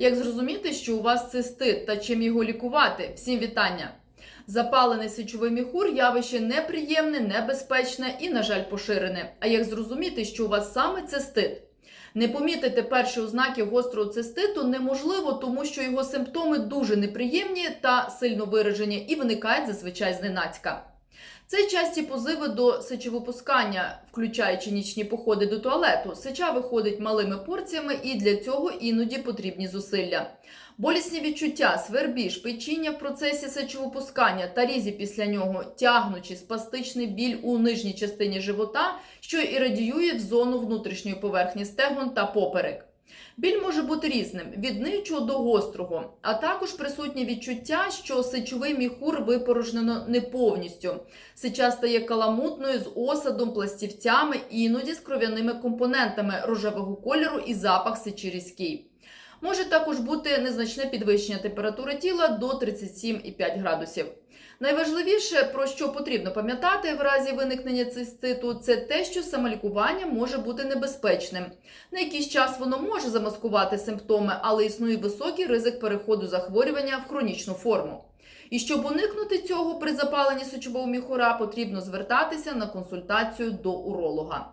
Як зрозуміти, що у вас цистит та чим його лікувати? Всім вітання! Запалений сечовий міхур явище неприємне, небезпечне і, на жаль, поширене. А як зрозуміти, що у вас саме цистит? Не помітити перші ознаки гострого циститу неможливо, тому що його симптоми дуже неприємні та сильно виражені і виникають зазвичай зненацька. Це часті позиви до сечовипускання, включаючи нічні походи до туалету. Сеча виходить малими порціями, і для цього іноді потрібні зусилля. Болісні відчуття, свербіж, печіння в процесі сечовипускання та різі після нього, тягнучи спастичний біль у нижній частині живота, що і радіює в зону внутрішньої поверхні стегон та поперек. Біль може бути різним від ничого до гострого, а також присутнє відчуття, що сечовий міхур випорожнено не повністю. Сеча стає каламутною з осадом, пластівцями, іноді з кров'яними компонентами рожевого кольору і запах сечі різкий. Може також бути незначне підвищення температури тіла до 37,5 градусів. Найважливіше, про що потрібно пам'ятати в разі виникнення циститу, це те, що самолікування може бути небезпечним. На якийсь час воно може замаскувати симптоми, але існує високий ризик переходу захворювання в хронічну форму. І щоб уникнути цього при запаленні сечового міхура, потрібно звертатися на консультацію до уролога.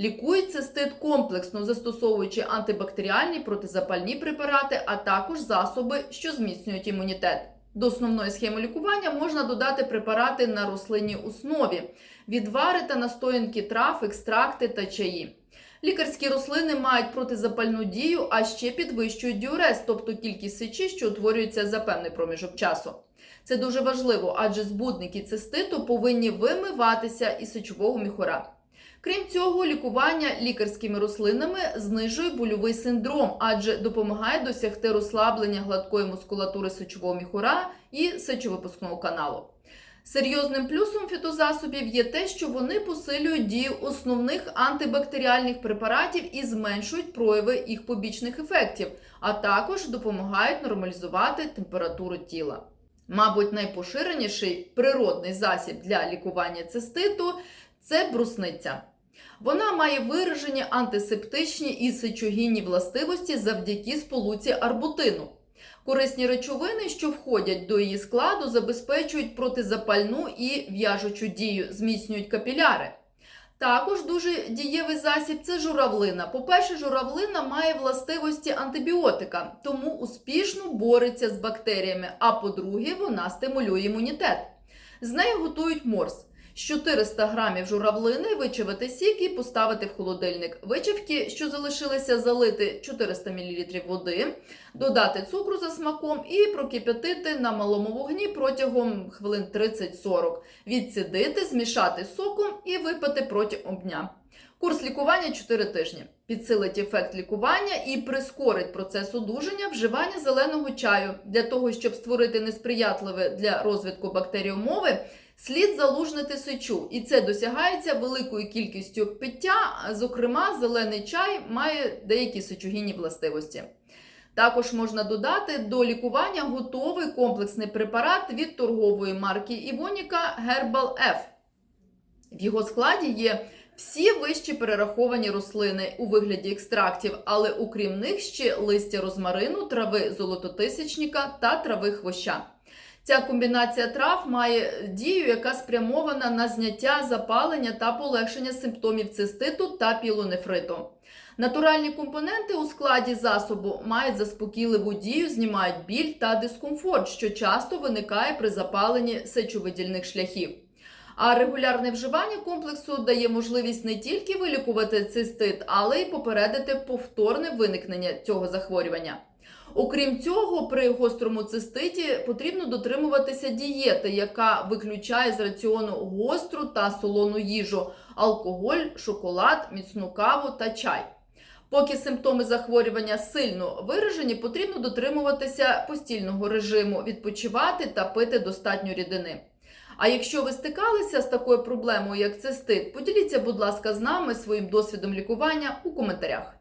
Лікують цистит комплексно, застосовуючи антибактеріальні протизапальні препарати, а також засоби, що зміцнюють імунітет. До основної схеми лікування можна додати препарати на рослинній основі, відвари та настоянки трав, екстракти та чаї. Лікарські рослини мають протизапальну дію, а ще підвищують діурез, тобто кількість сечі, що утворюється за певний проміжок часу. Це дуже важливо, адже збудники циститу повинні вимиватися із сечового міхура. Крім цього, лікування лікарськими рослинами знижує больовий синдром, адже допомагає досягти розслаблення гладкої мускулатури сечового міхура і сечовипускного каналу. Серйозним плюсом фітозасобів є те, що вони посилюють дію основних антибактеріальних препаратів і зменшують прояви їх побічних ефектів, а також допомагають нормалізувати температуру тіла. Мабуть, найпоширеніший природний засіб для лікування циститу це брусниця. Вона має виражені антисептичні і сечогінні властивості завдяки сполуці арбутину. Корисні речовини, що входять до її складу, забезпечують протизапальну і в'яжучу дію, зміцнюють капіляри. Також дуже дієвий засіб це журавлина. По-перше, журавлина має властивості антибіотика, тому успішно бореться з бактеріями. А по-друге, вона стимулює імунітет. З нею готують морс. З 400 грамів журавлини вичавити сік і поставити в холодильник. Вичавки, що залишилися, залити 400 мл води, додати цукру за смаком і прокип'ятити на малому вогні протягом хвилин 30-40. Відсідити, змішати соком і випити протягом дня. Курс лікування 4 тижні. Підсилить ефект лікування і прискорить процес одужання вживання зеленого чаю для того, щоб створити несприятливе для розвитку бактерій умови. Слід залужнити сечу, і це досягається великою кількістю пиття. Зокрема, зелений чай має деякі сечогінні властивості. Також можна додати до лікування готовий комплексний препарат від торгової марки Івоніка Herbal F. В його складі є всі вищі перераховані рослини у вигляді екстрактів, але окрім них ще листя розмарину, трави золототисячника та трави хвоща. Ця комбінація трав має дію, яка спрямована на зняття запалення та полегшення симптомів циститу та пілонефриту. Натуральні компоненти у складі засобу мають заспокійливу дію, знімають біль та дискомфорт, що часто виникає при запаленні сечовидільних шляхів. А регулярне вживання комплексу дає можливість не тільки вилікувати цистит, але й попередити повторне виникнення цього захворювання. Окрім цього, при гострому циститі потрібно дотримуватися дієти, яка виключає з раціону гостру та солону їжу, алкоголь, шоколад, міцну каву та чай. Поки симптоми захворювання сильно виражені, потрібно дотримуватися постільного режиму, відпочивати та пити достатньо рідини. А якщо ви стикалися з такою проблемою, як цистит, поділіться, будь ласка, з нами своїм досвідом лікування у коментарях.